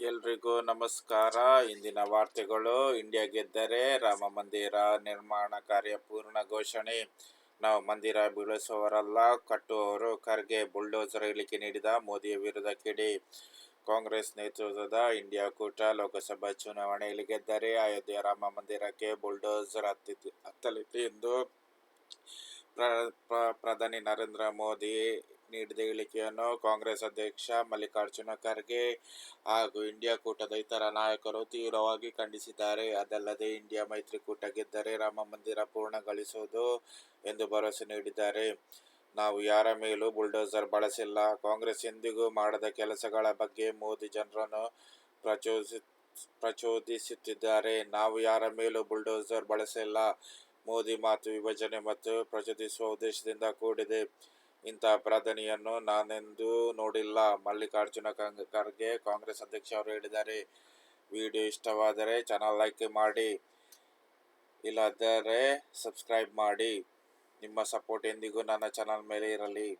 ಎಲ್ರಿಗೂ ನಮಸ್ಕಾರ. ಇಂದಿನ ವಾರ್ತೆಗಳು, ಇಂಡಿಯಾ ಗೆದ್ದರೆ ರಾಮ ಮಂದಿರ ನಿರ್ಮಾಣ ಕಾರ್ಯ ಪೂರ್ಣ ಘೋಷಣೆ ನಾವು ಮಂದಿರ ಬೀಳಿಸುವವರಲ್ಲ, ಕಟ್ಟುವವರು ಖರ್ಗೆ ಬುಲ್ಡೋಸರ್ ಹೇಳಿಕೆ ನೀಡಿದ ಮೋದಿಯ ವಿರುದ್ಧ ಕಿಡಿ. ಕಾಂಗ್ರೆಸ್ ನೇತೃತ್ವದ ಇಂಡಿಯಾ ಕೂಟ ಲೋಕಸಭಾ ಚುನಾವಣೆಯಲ್ಲಿ ಗೆದ್ದರೆ ಅಯೋಧ್ಯೆ ರಾಮ ಮಂದಿರಕ್ಕೆ ಬುಲ್ಡೋಸರ್ ಹತ್ತಿ ಹತ್ತಲಿದೆ ಎಂದು ಪ್ರ- ಪ್ರ- ಪ್ರಧಾನಿ ನರೇಂದ್ರ ಮೋದಿ ನೀಡಿದ ಹೇಳಿಕೆಯನ್ನು ಕಾಂಗ್ರೆಸ್ ಅಧ್ಯಕ್ಷ ಮಲ್ಲಿಕಾರ್ಜುನ ಖರ್ಗೆ ಹಾಗೂ ಇಂಡಿಯಾ ಕೂಟದ ಇತರ ನಾಯಕರು ತೀವ್ರವಾಗಿ ಖಂಡಿಸಿದ್ದಾರೆ. ಅದಲ್ಲದೆ, ಇಂಡಿಯಾ ಮೈತ್ರಿಕೂಟ ಗೆದ್ದರೆ ರಾಮ ಮಂದಿರ ಪೂರ್ಣಗೊಳಿಸುವುದು ಎಂದು ಭರವಸೆ ನೀಡಿದ್ದಾರೆ. ನಾವು ಯಾರ ಮೇಲೂ ಬುಲ್ಡೋಸರ್ ಬಳಸಿಲ್ಲ. ಕಾಂಗ್ರೆಸ್ ಎಂದಿಗೂ ಮಾಡದ ಕೆಲಸಗಳ ಬಗ್ಗೆ ಮೋದಿ ಜನರನ್ನು ಪ್ರಚೋದಿಸಿ, ಪ್ರಚೋದಿಸುತ್ತಿದ್ದಾರೆ. ನಾವು ಯಾರ ಮೇಲೂ ಬುಲ್ಡೋಸರ್ ಬಳಸಿಲ್ಲ. ಮೋದಿ ಮಾತು ವಿಭಜನೆ ಮತ್ತು ಪ್ರಚೋದಿಸುವ ಉದ್ದೇಶದಿಂದ ಕೂಡಿದೆ. ಇಂತಹ ಪ್ರಾರ್ಥನೆಯನ್ನು ನಾನೆಂದೂ ನೋಡಿಲ್ಲ. ಮಲ್ಲಿಕಾರ್ಜುನ ಖರ್ಗೆ ಕಾಂಗ್ರೆಸ್ ಅಧ್ಯಕ್ಷ ಅವರು ಹೇಳಿದ್ದಾರೆ. ವಿಡಿಯೋ ಇಷ್ಟವಾದರೆ ಚಾನಲ್ ಲೈಕ್ ಮಾಡಿ. ಇಲ್ಲದರೆ ಸಬ್ಸ್ಕ್ರೈಬ್ ಮಾಡಿ. ನಿಮ್ಮ ಸಪೋರ್ಟ್ ಎಂದಿಗೂ ನನ್ನ ಚಾನಲ್ ಮೇಲೆ ಇರಲಿ.